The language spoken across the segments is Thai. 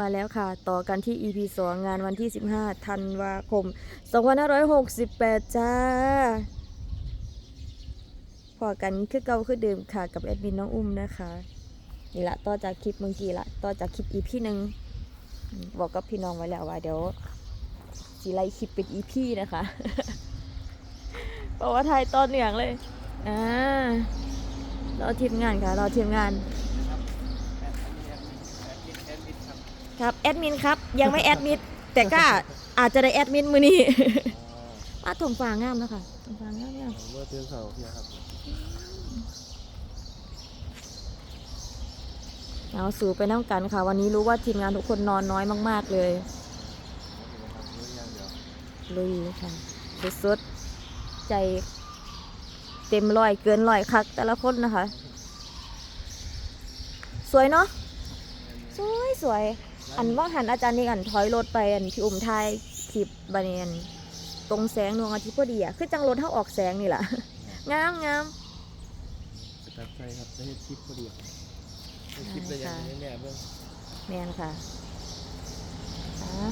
มาแล้วค่ะ ต่อกันที่ EP 2 งานวันที่ 15 ธันวาคม 2568 จ้า พอกันคือเก่าคือเดิมค่ะ กับแอดมินน้องอุ้มนะคะ นี่ละต่อจากคลิปเมื่อกี้ละ ต่อจากคลิป EP หนึ่งบอกกับพี่น้องไว้แล้วว่าเดี๋ยวสีไลคลิปเป็น EP นะคะเพราะว่าถ่ายตอนเหนืองเลย อ่ารอทีมงานค่ะ รอทีมงาน ครับแอดมินครับยังไม่แอดมิดแต่ก็อาจจะได้แอดมินมือนี้ป้าถมฟางงามนะคะถมฟางงามงามเมื่อเตือนเสาร์นะครับเอาสู่ไปน้ำกันค่ะ วันนี้รู้ว่าทีมงานทุกคนนอนน้อยมาก ๆ เลยลุยค่ะสุดๆใจเต็มร้อยเกินร้อยคัก แต่ละคนนะคะ สวยเนาะสวยสวย อันว่างหันอาจารย์นี่อันถอยรถไปอันพี่อุ่มไทยคลิปบาเนียนตรงแสงดวงอาทิตย์พอดีอะคือจังรถเท่าออกแสงนี่แหละงามงามสตัดใจครับได้คลิปพอดีได้คลิปเลยยังไม่แน่เบื้องแมนค่ะอะ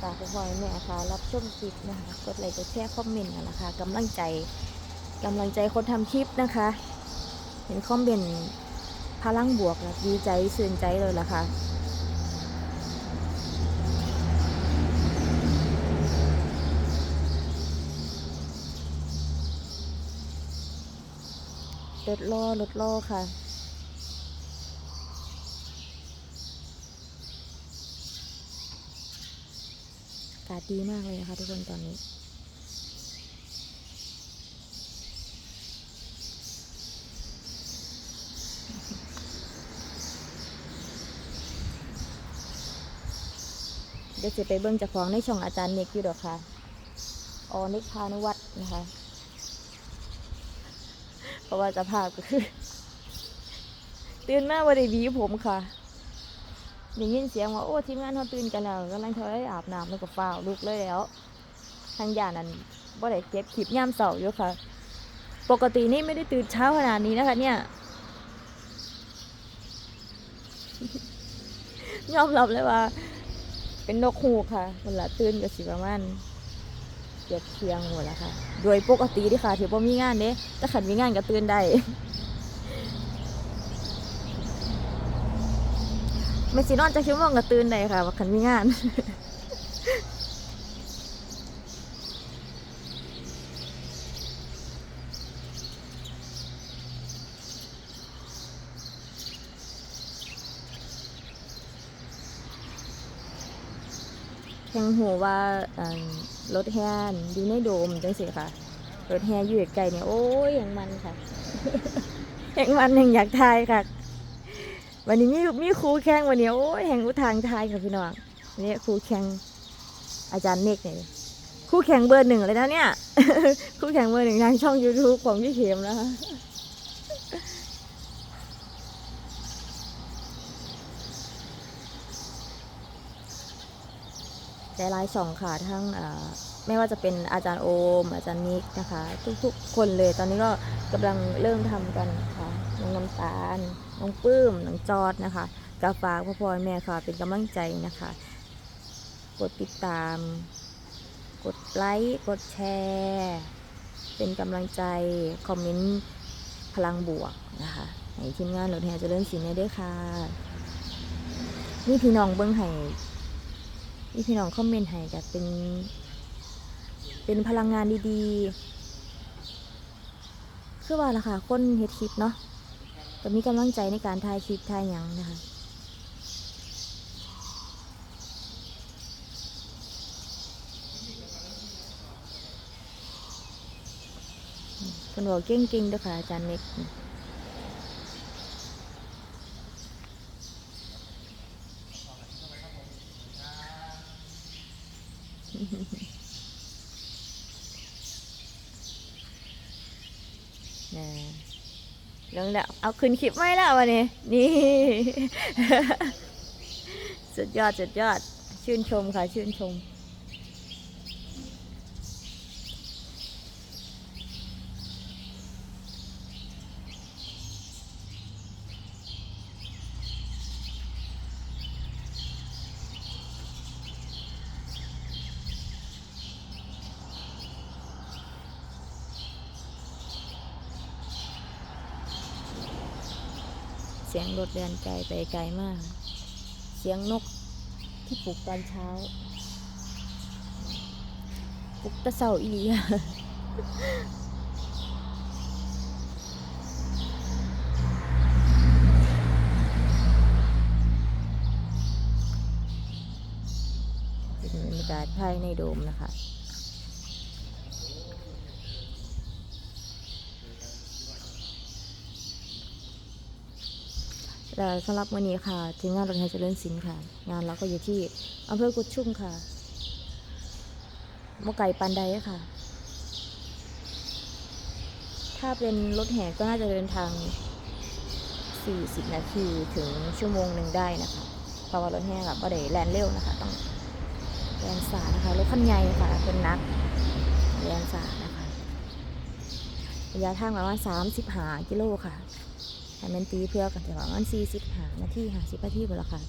ฝากคุณพ่อแม่ค่ะรับชมคลิปนะคะกดไลค์กดแชร์คอมเมนต์กันนะคะกำลังใจกำลังใจคนทำคลิปนะคะ เห็นคอมเมนต์พ ลังบวกนะดีใจสื่นใจเลยล่ะค่ะรถล่อรถล่อค่ะอากาศดีมากเลยนะคะทุกคนตอนนี้ ดี๋ยวจะไปเบิ้งจากของในช่องอาจารย์เนกอยู่ดอกค่ะออนิกพานุวัฒน์นะคะ เพราะว่าสภาพก็คือตื่นมาวันดีวีผมค่ะได้ยินเสียงว่าโอ้ทีมงานเขาตื่นกันแล้วกำลังเขาได้อาบน้ำแล้วก็ฟ้าวลุกเลยแล้ว ทางยานนั้นบ่ได้เก็บคลิปย่ามเสาอยู่ค่ะ ปกตินี่ไม่ได้ตื่นเช้าขนาดนี้นะคะเนี่ยยอมรับเลยว่า เป็นนกฮูกค่ะเวลาตื่นก็สิประมาณเกือบเทียงหมดแล้วค่ะ โดยปกติดิค่ะ ถือว่ามีงานเด้แต่ขันมีงานก็ตื่นได้ไม่สินอนจะคิดว่าก็ตื่นได้ค่ะว่าขันมีงาน แข่งหัวว่าอันรถแฮนอยู่ในโดมจังสิค่ะรถแฮอยู่ไกลเนี่ยโอ้ยอย่างมันค่ะอย่งมันอย่งอยากทายค่ะ วันนี้มีมีครูแข่งวันนี้โอ้ยแห่งอุทางทายค่ะพี่น้องนี่ครูแข่งอาจารย์เนกเนี่ยครูแข่งเบอร์หนึ่งเลยนะเนี่ยครูแข่งเบอร์หนึ่งทางช่อง YouTube ของพี่เข็มนะคะ ใจร้ายสองค่ะทั้งไม่ว่าจะเป็นอาจารย์โอม อาจารย์นิกนะคะ ทุกๆ คนเลยตอนนี้ก็กำลังเริ่มทำกันค่ะน้องน้ำตาลน้องปื้มน้องจอดนะคะกาฝากพ่อพ่อแม่ค่ะ เป็นกำลังใจนะคะ กดติดตาม กดไลค์กดแชร์เป็นกำลังใจคอมเมนต์พลังบวกนะคะให้ทีมงานรถแห่เจริญศิลป์เนี่ยด้วยค่ะนี่พี่น้องเบิ้องให้ นี่พี่น้องคอมเมนต์ให้ก็เป็น เป็นพลังงานดีๆ คือว่าล่ะค่ะ คนเฮ็ดคลิปเนาะก็มีกำลังใจในการถ่ายคลิปถ่ายหยังนะคะคนบอกเก่งๆด้วยค่ะอาจารย์เน็ก นะเรื่องแล้วเอาขึ้นคลิปไม่แล้ววันนี้ นี่ สุดยอด สุดยอด ชื่นชมค่ะ ชื่นชม สียงรถเดินไกลไปไกลมาก เสียงนกที่ปลุกตอนเช้า ปลุกตะเสาอีอะเป็นบรรยากาศภายในโดมนะคะ แต่สำหรับวันนี้ค่ะทีมงานรถไฟเจริญสินค่ะ งานเราก็อยู่ที่อำเภอกุดชุ่มค่ะมไก่ปันไดค่ะ ถ้าเป็นรถแห่ก็น่าจะเดินทาง 40 นาทีถึงชั่วโมงหนึ่งได้นะคะเพราะว่ารถแห่กับก็ได้แลนเร็วนะคะ ต้องแลนสานะคะรถคันใหญ่ค่ะเป็นนักแลนสานะคะระยะทางประมาณ35 กิโลค่ะ ถ้าแมนตีเพื่อกันจะประมาณ40หานาที50นาทีหมดละค่ะ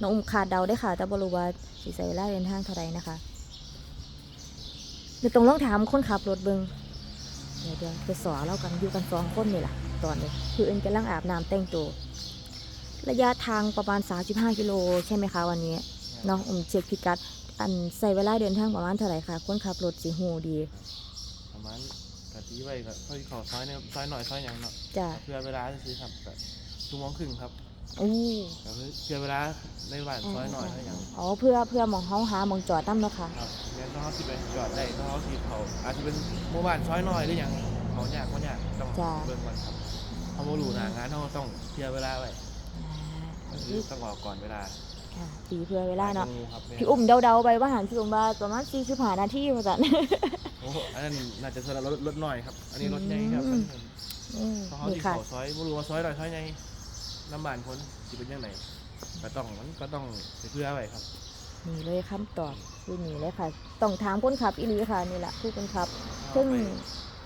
น้องอุ้มขาดเดาได้ค่ะ แต่บรู้ว่าสิใช้เวลาเดินทางเท่าไรนะคะเดี๋ยวต้องลองถามคนขับรถเบิงเดี๋ยวเดี๋ยวไปสอนเรากันอยู่กันสองคนนี่แหละตอนนี้คือเอ็นกำลังอาบน้ำแต่งตัวระยะทางประมาณ 35 กิโลใช่ไหมคะวันนี้เนาะอุ้มเช็คพิกัด อันใส่เวลาเดินทางประมาณเท่าไหร่คะคนขับรถสีหูดีประมาณ กะทิไว้ก็ค่อยเขอซอยเนี่ยซอยหน่อยซอยหยังเนาะจ้ะเพื่อเวลาซื้อครับแบบชั่วโมงครึ่งครับอู้ก็คือเพื่อเวลาในบ้านซอยหน่อยซอยหยังอ๋อเพื่อเพื่อหมองเฮาหาหมองจอดน้ำเนาะค่ะครับงั้นต้องเขาสิไปจอดได้ต้องเขาสิเขาอาจจะเป็นหมู่บ้านซอยหน่อยหรือหยังเขายากก็ยากต้องจ้ะเบิ่งมันครับเขาโมรูหนางานเขาต้องเพื่อเวลาไว้ก็คือต้องออกก่อนเวลาค่ะตีเพื่อเวลาเนาะไปงูครับแม่พี่อุ้มเดาๆไปว่าหันพี่อุ้มว่าประมาณสี่สิบห้านาทีมาจันโอ้โหอันนั้นน่าจะสำหรับรถรถหน่อยครับ อันนี้รถใหญ่ครับอืม อืมเพราะเขานี่ที่ค่ะเขาซอยบ่รู้ว่าซอยหน่อยซอยใหญ่น้ำบานคนสิเป็นยังไงก็ต้องมันก็ต้องไปเพื่อไว้ครับ นี่เลยคำตอบคือนี่เลยค่ะ ต้องถามคนขับอีหลีค่ะนี่แหละผู้คนขับถึง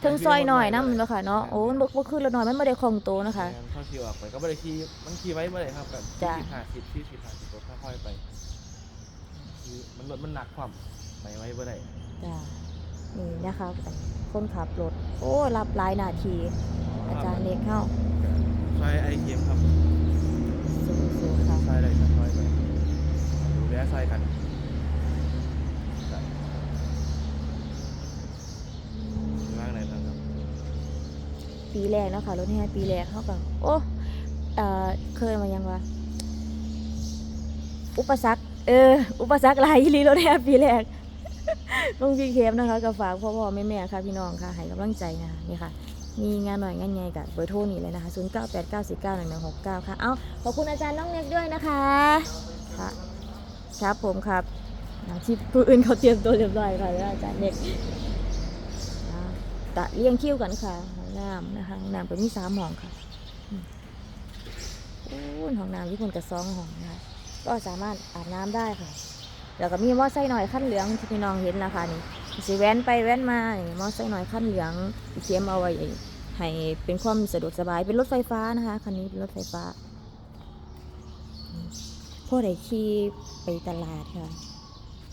ถึงซอยหน่อยนะมันเนาะค่ะเนาะโอ้มันบ่บ่คือรถน้อยมันไม่ได้คล่องตัวนะคะแม่นเขาขี่ออกไปก็ไม่ได้ขี่มันขี่ไว้ไม่ได้ครับแบบจ้ะสี่สิบห้าสิบสี่สิบห้าสิบรถค่อยๆไปคือมันรถมันหนักความไปไว้ไม่ได้จ้า นี่นะคะคนขับรถ โอ้รับหลายนาที อาจารย์เล็กเข้าซอยไอเค็มครับสู้ๆค่ะซอยอะไรครับซอยไปดูแลซอยกันว่างไหนบ้างครับปีแรกเนาะค่ะรถแห่ปีแรกเขาก็โอ้เอ่อเคยมายังวะอุปสรรคเออ อุปสรรคหลายอีหลีรถแห่ปีแรก ลงพี่เคมนะคะก็ฝากพ่อพ่อแม่แม่ค่ะพี่น้องค่ะให้กำลังใจนะคะนี่ค่ะ มีงานหน่อยงานใหญ่กับเบอร์โทรนี่เลยนะคะ 0 9 8 9 4 9 1 1 6 9 ค่ะ เอาขอบคุณอาจารย์น้องเน็กด้วยนะคะค่ะครับผมครับที่ผู้อื่นเขาเตรียมตัวเรียบร้อยค่ะแล้วอาจารย์เน็กตะเลี้ยงคิ้วกันค่ะห้องน้ำนะคะห้องน้ำเป็นมีสามห้องค่ะอืมโอ้ห้องน้ำญี่ปุ่นกับซองห้องนะคะก็สามารถอาบน้ำได้ค่ะ แล้วก็มีมอไซค์หน่อยขั้นเหลืองที่พี่น้องเห็นนะคะนี่สิแว้นไปแว้นมานี่มอไซค์หน่อยขั้นเหลืองที่เทียมเอาไว้ให้เป็นความสะดวกสบายเป็นรถไฟฟ้านะคะคันนี้เป็นรถไฟฟ้าพ่อได้ขี่ไปตลาดค่ะ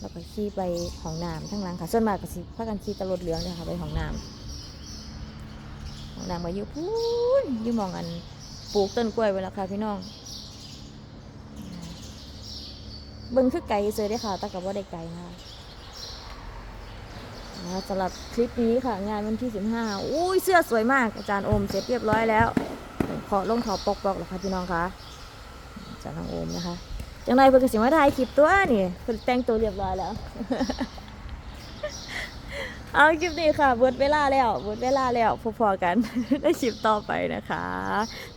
แล้วก็ขี่ไปห้องน้ำทั้งหลังค่ะ ส่วนมากก็สิพากันขี่ตะรถเหลืองเลยค่ะไปห้องน้ำห้องน้ำก็อยู่พูนอยู่มองอันปลูกต้นกล้วยไว้แล้วค่ะพี่น้อง เบิ่งคือไกลเจอได้ค่ะแต่กับว่าได้ไกลนะคะอ่าสำหรับคลิปนี้ค่ะ งานวันที่ 15 อุ้ยเสื้อสวยมาก อาจารย์โอมเสร็จเรียบร้อยแล้ว ขอลงขอปกปอกแล้วค่ะพี่น้องคะอาจารย์น้องโอมนะคะจังไรเพิ่อนกสิมาถ่ายคลิปตัวนี่เพิ่นแต่งตัวเรียบร้อยแล้ว เอาคลิปนี้ค่ะเบิดเวลาแล้วเบิดเวลาแล้วพอๆกันในคลิปต่อไปนะคะ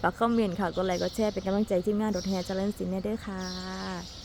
ฝากคอมเมนต์ค่ะกดไลค์กดแชร์เป็นกำลังใจทีมงานรถแห่เจริญสินเนี่ด้วยค่ะ